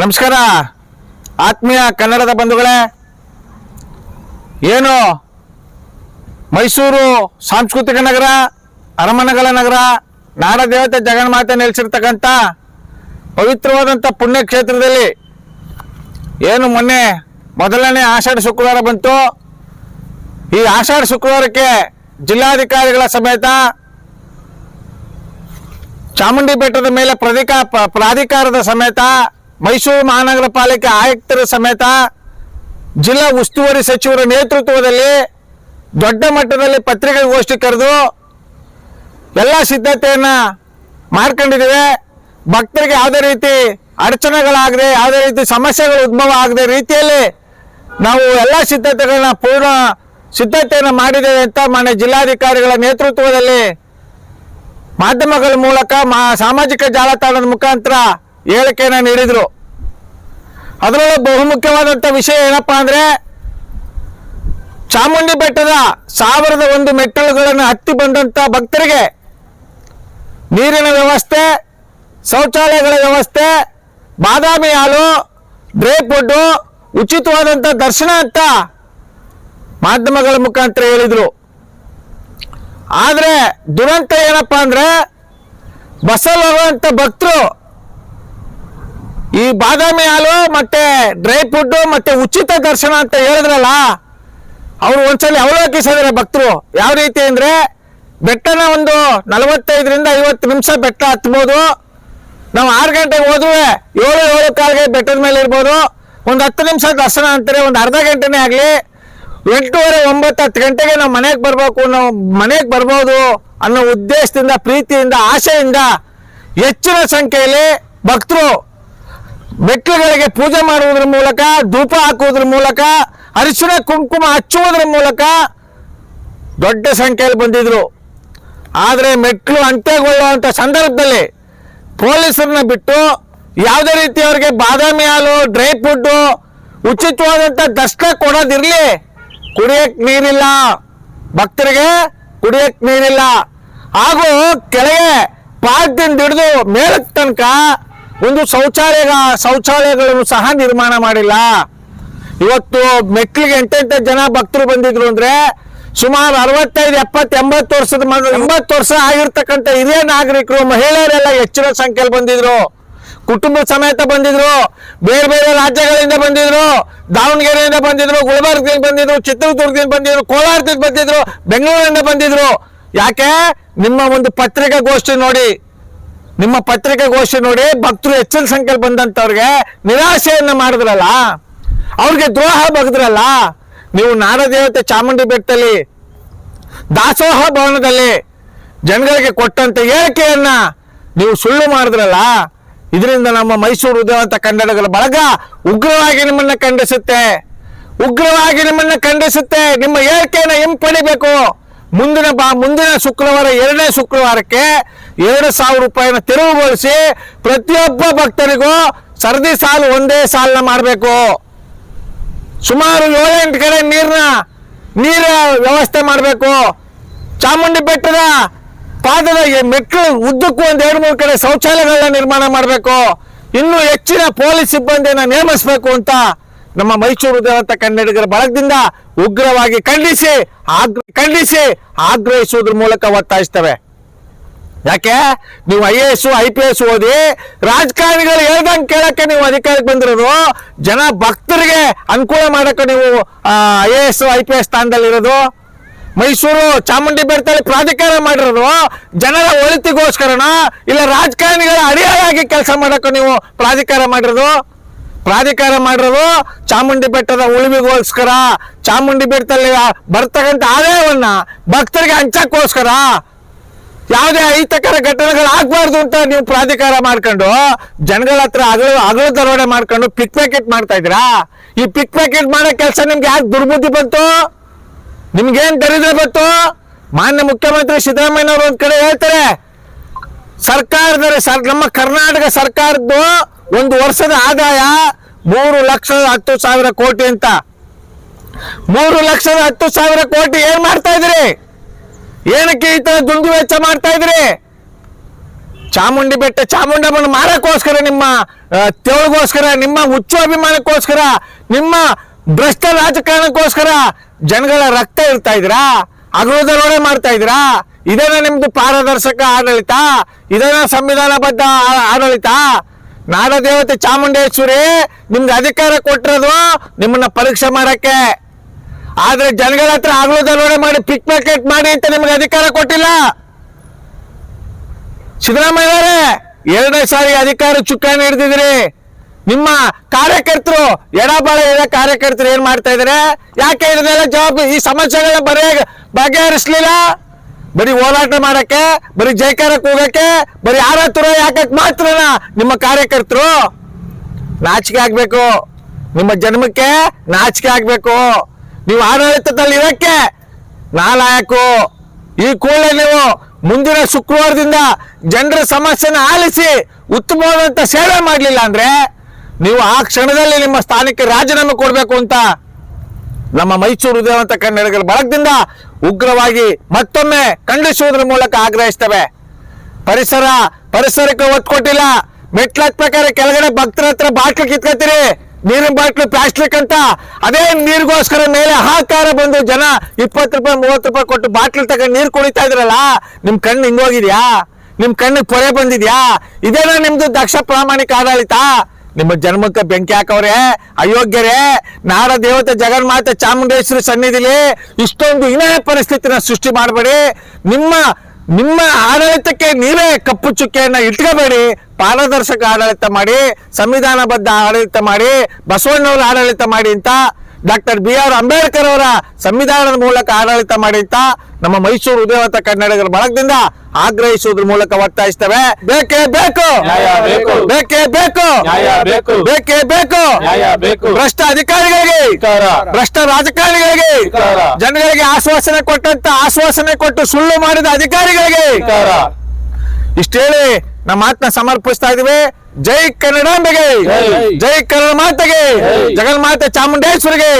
ನಮಸ್ಕಾರ. ಆತ್ಮೀಯ ಕನ್ನಡದ ಬಂಧುಗಳೇ, ಏನು ಮೈಸೂರು ಸಾಂಸ್ಕೃತಿಕ ನಗರ, ಅರಮನೆಗಳ ನಗರ, ನಾಡದೇವತೆ ಜಗನ್ಮಾತೆ ನೆಲೆಸಿರ್ತಕ್ಕಂಥ ಪವಿತ್ರವಾದಂಥ ಪುಣ್ಯಕ್ಷೇತ್ರದಲ್ಲಿ ಏನು ಮೊನ್ನೆ ಮೊದಲನೇ ಆಷಾಢ ಶುಕ್ರವಾರ ಬಂತು. ಈ ಆಷಾಢ ಶುಕ್ರವಾರಕ್ಕೆ ಜಿಲ್ಲಾಧಿಕಾರಿಗಳ ಸಮೇತ ಚಾಮುಂಡಿ ಬೆಟ್ಟದ ಮೇಲೆ ಪ್ರಧಿಕಾ ಪ್ರಾಧಿಕಾರದ ಸಮೇತ ಮೈಸೂರು ಮಹಾನಗರ ಪಾಲಿಕೆ ಆಯುಕ್ತರ ಸಮೇತ ಜಿಲ್ಲಾ ಉಸ್ತುವಾರಿ ಸಚಿವರ ನೇತೃತ್ವದಲ್ಲಿ ದೊಡ್ಡ ಮಟ್ಟದಲ್ಲಿ ಪತ್ರಿಕಾಗೋಷ್ಠಿ ಕರೆದು ಎಲ್ಲ ಸಿದ್ಧತೆಯನ್ನು ಮಾಡ್ಕೊಂಡಿದ್ದೇವೆ. ಭಕ್ತರಿಗೆ ಯಾವುದೇ ರೀತಿ ಅಡಚಣೆಗಳಾಗದೆ, ಯಾವುದೇ ರೀತಿ ಸಮಸ್ಯೆಗಳು ಉದ್ಭವ ಆಗದೆ ರೀತಿಯಲ್ಲಿ ನಾವು ಎಲ್ಲ ಸಿದ್ಧತೆಗಳನ್ನ ಪೂರ್ಣ ಸಿದ್ಧತೆಯನ್ನು ಮಾಡಿದ್ದೇವೆ ಅಂತ ಮಾನ್ಯ ಜಿಲ್ಲಾಧಿಕಾರಿಗಳ ನೇತೃತ್ವದಲ್ಲಿ ಮಾಧ್ಯಮಗಳ ಮೂಲಕ ಮಾ ಸಾಮಾಜಿಕ ಜಾಲತಾಣದ ಮುಖಾಂತರ ಹೇಳಿಕೆಯನ್ನು ನೀಡಿದರು. ಅದರಲ್ಲೂ ಬಹುಮುಖ್ಯವಾದಂಥ ವಿಷಯ ಏನಪ್ಪಾ ಅಂದ್ರೆ, ಚಾಮುಂಡಿ ಬೆಟ್ಟದ ಸಾವಿರದ ಒಂದು ಮೆಟ್ಟಲುಗಳನ್ನು ಹತ್ತಿ ಬಂದಂಥ ಭಕ್ತರಿಗೆ ನೀರಿನ ವ್ಯವಸ್ಥೆ, ಶೌಚಾಲಯಗಳ ವ್ಯವಸ್ಥೆ, ಬಾದಾಮಿ ಹಾಲು, ಡ್ರೈ ಫುಡ್ಡು, ಉಚಿತವಾದಂಥ ದರ್ಶನ ಅಂತ ಮಾಧ್ಯಮಗಳ ಮುಖಾಂತರ ಹೇಳಿದರು. ಆದರೆ ದುರಂತ ಏನಪ್ಪಾ ಅಂದ್ರೆ ಬಸ್ಸಲ್ಲಿ ಹೋಗುವಂಥ ಭಕ್ತರು ಈ ಬಾದಾಮಿ ಹಾಲು ಮತ್ತೆ ಡ್ರೈ ಫುಡ್ ಮತ್ತೆ ಉಚಿತ ದರ್ಶನ ಅಂತ ಹೇಳಿದ್ರಲ್ಲ, ಅವರು ಒಂದ್ಸಲಿ ಅವಲೋಕಿಸಿದ್ರೆ ಭಕ್ತರು. ಯಾವ ರೀತಿ ಅಂದ್ರೆ ಬೆಟ್ಟನ ಒಂದು ನಲವತ್ತೈದರಿಂದ ಐವತ್ತು ನಿಮಿಷ ಬೆಟ್ಟ ಹತ್ಬೋದು. ನಾವು ಆರು ಗಂಟೆಗೆ ಹೋದ್ರೆ ಏಳು ಏಳು ಕಾಲಿಗೆ ಬೆಟ್ಟದ ಮೇಲೆ ಇರ್ಬೋದು. ಒಂದು ಹತ್ತು ನಿಮಿಷ ದರ್ಶನ ಅಂತಾರೆ, ಒಂದು ಅರ್ಧ ಗಂಟೆನೇ ಆಗಲಿ. ಎಂಟೂವರೆ, ಒಂಬತ್ತು, ಹತ್ತು ಗಂಟೆಗೆ ನಾವು ಮನೆಗೆ ಬರಬೇಕು, ನಾವು ಮನೆಗೆ ಬರ್ಬೋದು ಅನ್ನೋ ಉದ್ದೇಶದಿಂದ, ಪ್ರೀತಿಯಿಂದ, ಆಶೆಯಿಂದ ಹೆಚ್ಚಿನ ಸಂಖ್ಯೆಯಲ್ಲಿ ಭಕ್ತರು ಮೆಟ್ಲುಗಳಿಗೆ ಪೂಜೆ ಮಾಡುವುದರ ಮೂಲಕ, ಧೂಪ ಹಾಕುವುದರ ಮೂಲಕ, ಅರಿಶಿಣ, ಕುಂಕುಮ ಹಚ್ಚುವುದರ ಮೂಲಕ ದೊಡ್ಡ ಸಂಖ್ಯೆಯಲ್ಲಿ ಬಂದಿದ್ರು. ಆದರೆ ಮೆಟ್ಲು ಅಂತ್ಯಗೊಳ್ಳುವಂಥ ಸಂದರ್ಭದಲ್ಲಿ ಪೊಲೀಸರನ್ನ ಬಿಟ್ಟು ಯಾವುದೇ ರೀತಿ ಅವರಿಗೆ ಬಾದಾಮಿ ಹಾಲು, ಡ್ರೈ ಫುಡ್ಡು ಉಚಿತವಾದಂಥ ದರ್ಶನ ಕೊಡೋದಿರಲಿ. ಕುಡಿಯಕ್ಕೆ ನೀರಿಲ್ಲ. ಭಕ್ತರಿಗೆ ಕುಡಿಯಕ್ಕೆ ನೀರಿಲ್ಲ. ಹಾಗೂ ಕೆಳಗೆ ಪಾರ್ಕಿಂದ ಹಿಡಿದು ಮೇಲಕ್ಕೆ ತನಕ ಒಂದು ಶೌಚಾಲಯ ಶೌಚಾಲಯಗಳನ್ನು ಸಹ ನಿರ್ಮಾಣ ಮಾಡಿಲ್ಲ. ಇವತ್ತು ಮೆಟ್ಲಿಗೆ ಎಂಟೆಂಟು ಜನ ಭಕ್ತರು ಬಂದಿದ್ರು ಅಂದ್ರೆ ಸುಮಾರು ಅರವತ್ತೈದು, ಎಪ್ಪತ್ತು, ಎಂಬತ್ತು ವರ್ಷದ ಎಂಬತ್ತು ವರ್ಷ ಆಗಿರ್ತಕ್ಕಂಥ ಹಿರಿಯ ನಾಗರಿಕರು, ಮಹಿಳೆಯರೆಲ್ಲ ಹೆಚ್ಚಿನ ಸಂಖ್ಯೆಯಲ್ಲಿ ಬಂದಿದ್ರು. ಕುಟುಂಬ ಸಮೇತ ಬಂದಿದ್ರು. ಬೇರೆ ಬೇರೆ ರಾಜ್ಯಗಳಿಂದ ಬಂದಿದ್ರು. ದಾವಣಗೆರೆಯಿಂದ ಬಂದಿದ್ರು, ಗುಲ್ಬರ್ಗದಿಂದ ಬಂದಿದ್ರು, ಚಿತ್ರದುರ್ಗದಿಂದ ಬಂದಿದ್ರು, ಕೋಲಾರದಿಂದ ಬಂದಿದ್ರು, ಬೆಂಗಳೂರಿಂದ ಬಂದಿದ್ರು. ಯಾಕೆ? ನಿಮ್ಮ ಒಂದು ಪತ್ರಿಕಾಗೋಷ್ಠಿ ನೋಡಿ. ನಿಮ್ಮ ಪತ್ರಿಕಾಗೋಷ್ಠಿ ನೋಡಿ ಭಕ್ತರು ಹೆಚ್ಚಿನ ಸಂಖ್ಯೆಯಲ್ಲಿ ಬಂದಂತವ್ರಿಗೆ ನಿರಾಶೆಯನ್ನ ಮಾಡಿದ್ರಲ್ಲ, ಅವ್ರಿಗೆ ದ್ರೋಹ ಬಗದ್ರಲ್ಲ, ನೀವು ನಾಡದೇವತೆ ಚಾಮುಂಡಿ ಬೆಟ್ಟದಲ್ಲಿ, ದಾಸೋಹ ಭವನದಲ್ಲಿ ಜನಗಳಿಗೆ ಕೊಟ್ಟಂತ ಹೇಳಿಕೆಯನ್ನ ನೀವು ಸುಳ್ಳು ಮಾಡಿದ್ರಲ್ಲ, ಇದರಿಂದ ನಮ್ಮ ಮೈಸೂರು ಉದಯವಂತ ಕನ್ನಡಗಳ ಬಳಗ ಉಗ್ರವಾಗಿ ನಿಮ್ಮನ್ನ ಖಂಡಿಸುತ್ತೆ, ಉಗ್ರವಾಗಿ ನಿಮ್ಮನ್ನ ಖಂಡಿಸುತ್ತೆ, ನಿಮ್ಮ ಹೇಳಿಕೆಯನ್ನ ಹಿಂಪಡಿಬೇಕು. ಮುಂದಿನ ಬಾ, ಮುಂದಿನ ಶುಕ್ರವಾರ, ಎರಡನೇ ಶುಕ್ರವಾರಕ್ಕೆ ಎರಡು ಸಾವಿರ ರೂಪಾಯಿನ ತೆರವುಗೊಳಿಸಿ ಪ್ರತಿಯೊಬ್ಬ ಭಕ್ತರಿಗೂ ಸರದಿ ಸಾಲು ಒಂದೇ ಸಾಲನ್ನ ಮಾಡಬೇಕು. ಸುಮಾರು ಏಳೆಂಟು ಕಡೆ ನೀರಿನ, ನೀರ ವ್ಯವಸ್ಥೆ ಮಾಡಬೇಕು. ಚಾಮುಂಡಿ ಬೆಟ್ಟದ ಪಾದದ ಮೆಟ್ಲು ಉದ್ದಕ್ಕೂ ಒಂದು ಎರಡು ಮೂರು ಕಡೆ ಶೌಚಾಲಯಗಳನ್ನ ನಿರ್ಮಾಣ ಮಾಡಬೇಕು. ಇನ್ನೂ ಹೆಚ್ಚಿನ ಪೊಲೀಸ್ ಸಿಬ್ಬಂದಿಯನ್ನು ನೇಮಿಸಬೇಕು ಅಂತ ನಮ್ಮ ಮೈಸೂರು ದೇವಂತ ಕನ್ನಡಿಗರ ಬಳಗದಿಂದ ಉಗ್ರವಾಗಿ ಖಂಡಿಸಿ ಆಗ್ರ, ಖಂಡಿಸಿ ಆಗ್ರಹಿಸುವುದ್ರ ಮೂಲಕ ಒತ್ತಾಯಿಸ್ತವೆ. ಯಾಕೆ? ನೀವು I A S, I P S ಓದಿ ರಾಜಕಾರಣಿಗಳು ಹೇಳ್ದಂಗೆ ಕೇಳಕ್ಕೆ ನೀವು ಅಧಿಕಾರಕ್ಕೆ ಬಂದಿರೋದು, ಜನ ಭಕ್ತರಿಗೆ ಅನುಕೂಲ ಮಾಡಕ್ಕೆ ನೀವು I A S, I P S ಸ್ಥಾನದಲ್ಲಿರೋದು Mysuru Chamundi ಬೆಟ್ಟದಲ್ಲಿ ಪ್ರಾಧಿಕಾರ ಮಾಡಿರೋದು, ಜನರ ಒಳಿತಿಗೋಸ್ಕರನ? ಇಲ್ಲ ರಾಜಕಾರಣಿಗಳ ಅಡಿಯಾಗಿ ಕೆಲಸ ಮಾಡಕ್ಕೆ ನೀವು ಪ್ರಾಧಿಕಾರ ಮಾಡಿರೋದು? ಪ್ರಾಧಿಕಾರ ಮಾಡಿರೋದು ಚಾಮುಂಡಿ ಬೆಟ್ಟದ ಉಳಿವಿಗೋಸ್ಕರ. ಚಾಮುಂಡಿ ಬೆಟ್ಟದಲ್ಲಿ ಬರ್ತಕ್ಕಂಥ ಆದಾಯವನ್ನ ಭಕ್ತರಿಗೆ ಹಂಚಕ್ಕೋಸ್ಕರ ಯಾವುದೇ ಅಹಿತಕರ ಘಟನೆಗಳು ಆಗ್ಬಾರ್ದು ಅಂತ ನೀವು ಪ್ರಾಧಿಕಾರ ಮಾಡ್ಕೊಂಡು, ಜನಗಳ ಹತ್ರ ಅಗಲು ಅಗಲು ದರೋಡೆ ಮಾಡ್ಕೊಂಡು ಪಿಕ್ ಪ್ಯಾಕೆಟ್ ಮಾಡ್ತಾ ಇದ್ದೀರಾ? ಈ ಪಿಕ್ ಪ್ಯಾಕೆಟ್ ಮಾಡೋ ಕೆಲಸ ನಿಮ್ಗೆ ಯಾಕೆ ದುರ್ಬುದ್ಧಿ ಬಂತು? ನಿಮ್ಗೇನು ದರಿದ್ರೆ ಬಂತು? ಮಾನ್ಯ ಮುಖ್ಯಮಂತ್ರಿ ಸಿದ್ದರಾಮಯ್ಯನವರು ಒಂದ್ ಕಡೆ ಹೇಳ್ತಾರೆ, ಸರ್ಕಾರದ ಸರ್ ನಮ್ಮ ಕರ್ನಾಟಕ ಸರ್ಕಾರದ್ದು ಒಂದು ವರ್ಷದ ಆದಾಯ ಮೂರು ಲಕ್ಷದ ಹತ್ತು ಸಾವಿರ ಕೋಟಿ ಅಂತ. ಮೂರು ಲಕ್ಷದ ಹತ್ತು ಸಾವಿರ ಕೋಟಿ ಏನ್ ಮಾಡ್ತಾ ಇದ್ರಿ? ಏನಕ್ಕೆ ಈ ತರ ದುಂದು ವೆಚ್ಚ ಮಾಡ್ತಾ ಇದ್ರಿ? ಚಾಮುಂಡಿ ಬೆಟ್ಟ ಚಾಮುಂಡಮ್ಮನ ಮಾರಕ್ಕೋಸ್ಕರ ನಿಮ್ಮ ತೆಳುಗೋಸ್ಕರ ನಿಮ್ಮ ಹುಚ್ಚು ಅಭಿಮಾನಕ್ಕೋಸ್ಕರ, ನಿಮ್ಮ ಭ್ರಷ್ಟ ರಾಜಕಾರಣಕ್ಕೋಸ್ಕರ ಜನಗಳ ರಕ್ತ ಇರ್ತಾ ಇದ್ರಾ? ಅಗಲದೊಳಗೆ ಮಾಡ್ತಾ ಇದ್ರಾ? ಇದನ್ನ ನಿಮ್ದು ಪಾರದರ್ಶಕ ಆಡಳಿತ? ಇದನ್ನ ಸಂವಿಧಾನಬದ್ಧ ಆಡಳಿತ? ನಾಡದೇವತೆ ಚಾಮುಂಡೇಶ್ವರಿ ನಿಮ್ಗೆ ಅಧಿಕಾರ ಕೊಟ್ಟಿರೋದು ನಿಮ್ಮನ್ನ ಪರೀಕ್ಷೆ ಮಾಡಕ್ಕೆ. ಆದ್ರೆ ಜನಗಳ ಹತ್ರ ಅಗಲದೊಳಗೆ ಮಾಡಿ, ಪಿಕ್ ಪ್ಯಾಕೆಟ್ ಮಾಡಿ ಅಂತ ನಿಮ್ಗೆ ಅಧಿಕಾರ ಕೊಟ್ಟಿಲ್ಲ. ಸಿದ್ದರಾಮಯ್ಯ ಅವರೇ, ಎರಡನೇ ಸಾರಿ ಅಧಿಕಾರ ಚುಕ್ಕಾಣಿ ಹಿಡಿದಿದ್ರಿ ನಿಮ್ಮ ಕಾರ್ಯಕರ್ತರು ಎಡಬಾಳ ಎಡ ಕಾರ್ಯಕರ್ತರು ಏನ್ ಮಾಡ್ತಾ ಇದಾರೆ ಯಾಕೆ ಇದನ್ನೆಲ್ಲ ಜವಾಬ್ದಾರಿ ಈ ಸಮಸ್ಯೆಗಳನ್ನ ಬರೆಯ ಬಗೆಹರಿಸ್ಲಿಲ್ಲ? ಬರೀ ಹೋರಾಟ ಮಾಡಕ್ಕೆ, ಬರೀ ಜೈಕಾರಕ್ಕೆ ಹೋಗಕ್ಕೆ, ಬರೀ ಯಾರ ತುರ ಯಾಕಕ್ಕೆ ಮಾತ್ರನ ನಿಮ್ಮ ಕಾರ್ಯಕರ್ತರು? ನಾಚಿಕೆ ಆಗ್ಬೇಕು. ನಿಮ್ಮ ಜನ್ಮಕ್ಕೆ ನಾಚಿಕೆ ಆಗ್ಬೇಕು. ನೀವು ಆಡಳಿತದಲ್ಲಿ ಇರಕ್ಕೆ ನಾಲಾಯಕು. ಈ ಕೂಡಲೇ ನೀವು ಮುಂದಿನ ಶುಕ್ರವಾರದಿಂದ ಜನರ ಸಮಸ್ಯೆನ ಆಲಿಸಿ ಉತ್ತಮವಾದಂತ ಸೇವೆ ಮಾಡಲಿಲ್ಲ ಅಂದ್ರೆ ನೀವು ಆ ಕ್ಷಣದಲ್ಲಿ ನಿಮ್ಮ ಸ್ಥಾನಕ್ಕೆ ರಾಜೀನಾಮೆ ಕೊಡಬೇಕು ಅಂತ ನಮ್ಮ ಮೈಸೂರು ಉದಯವಂತ ಕನ್ನಡಿಗರ ಬಳಗದಿಂದ ಉಗ್ರವಾಗಿ ಮತ್ತೊಮ್ಮೆ ಖಂಡಿಸುವುದರ ಮೂಲಕ ಆಗ್ರಹಿಸ್ತವೆ. ಪರಿಸರ, ಪರಿಸರಕ್ಕೆ ಒತ್ತು ಕೊಟ್ಟಿಲ್ಲ. ಮೆಟ್ಲ ಪ್ರಕಾರ ಕೆಳಗಡೆ ಭಕ್ತರ ಹತ್ರ ಬಾಟ್ಲು ಕಿತ್ಕೊತೀರಿ. ನೀರಿನ ಬಾಟ್ಲು ಪ್ಲಾಸ್ಟಿಕ್ ಅಂತ. ಅದೇ ನೀರಿಗೋಸ್ಕರ ಮೇಲೆ ಹಾಕಾರ ಬಂದು ಜನ ಇಪ್ಪತ್ತು ರೂಪಾಯಿ, ಮೂವತ್ತು ರೂಪಾಯಿ ಕೊಟ್ಟು ಬಾಟ್ಲು ತಗೊಂಡು ನೀರು ಕುಡಿತಾ ಇದ್ರಲ್ಲ, ನಿಮ್ ಕಣ್ಣು ಹಿಂಗೋಗಿದ್ಯಾ ನಿಮ್ ಕಣ್ಣಿಗೆ ಪೊರೆ ಬಂದಿದ್ಯಾ? ಇದೆಲ್ಲ ನಿಮ್ದು ದಕ್ಷ ಪ್ರಾಮಾಣಿಕ ಆಡಳಿತ? ನಿಮ್ಮ ಜನ್ಮಕ್ಕೆ ಬೆಂಕಿ ಹಾಕವ್ರೆ, ಅಯೋಗ್ಯರೇ ನಾಡ ದೇವತೆ ಜಗನ್ಮಾತೆ ಚಾಮುಂಡೇಶ್ವರಿ ಸನ್ನಿಧಿಲಿ ಇಷ್ಟೊಂದು ಇನಾಯ ಪರಿಸ್ಥಿತಿನ ಸೃಷ್ಟಿ ಮಾಡಬೇಡಿ. ನಿಮ್ಮ ನಿಮ್ಮ ಆಡಳಿತಕ್ಕೆ ನೀವೇ ಕಪ್ಪು ಚುಕ್ಕೆಯನ್ನ ಇಟ್ಕೋಬೇಡಿ. ಪಾರದರ್ಶಕ ಆಡಳಿತ ಮಾಡಿ, ಸಂವಿಧಾನಬದ್ಧ ಆಡಳಿತ ಮಾಡಿ, ಬಸವಣ್ಣವರ ಆಡಳಿತ ಮಾಡಿ ಅಂತ, ಡಾಕ್ಟರ್ ಬಿ ಆರ್ ಅಂಬೇಡ್ಕರ್ ಅವರ ಸಂವಿಧಾನದ ಮೂಲಕ ಆಡಳಿತ ಮಾಡಿ ಅಂತ ನಮ್ಮ ಮೈಸೂರು ಉದಯವಂತ ಕನ್ನಡಿಗರ ಬಳಗದಿಂದ ಆಗ್ರಹಿಸುವುದ್ರ ಮೂಲಕ ಒತ್ತಾಯಿಸ್ತೇವೆ ಬೇಕೇ ಬೇಕು ಬೇಕು. ಬೇಕೇ ಬೇಕು ಬೇಕು. ಭ್ರಷ್ಟ ಅಧಿಕಾರಿಗಳಿಗೆ. ಭ್ರಷ್ಟ ರಾಜಕಾರಣಿಗಳಿಗೆ. ಜನಗಳಿಗೆ ಆಶ್ವಾಸನೆ ಕೊಟ್ಟಂತ ಆಶ್ವಾಸನೆ ಕೊಟ್ಟು ಸುಳ್ಳು ಮಾಡಿದ ಅಧಿಕಾರಿಗಳಿಗೆ. ಇಷ್ಟೇಳಿ ನಮ್ಮ ಮಾತನ್ನ ಸಮರ್ಪಿಸ್ತಾ ಇದೀವಿ ಜೈ ಕನ್ನಡಾಂಬೆಗೆ ಜೈ. ಕನ್ನಡ ಮಾತೆಗೆ ಜಗನ್ ಜಗನ್ಮಾತೆ ಚಾಮುಂಡೇಶ್ವರಿಗೆ.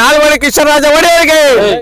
ನಾಲ್ವಡಿ ಕಿಶೋರರಾಜ ಒಡೆಯರಿಗೆ ಜೈ.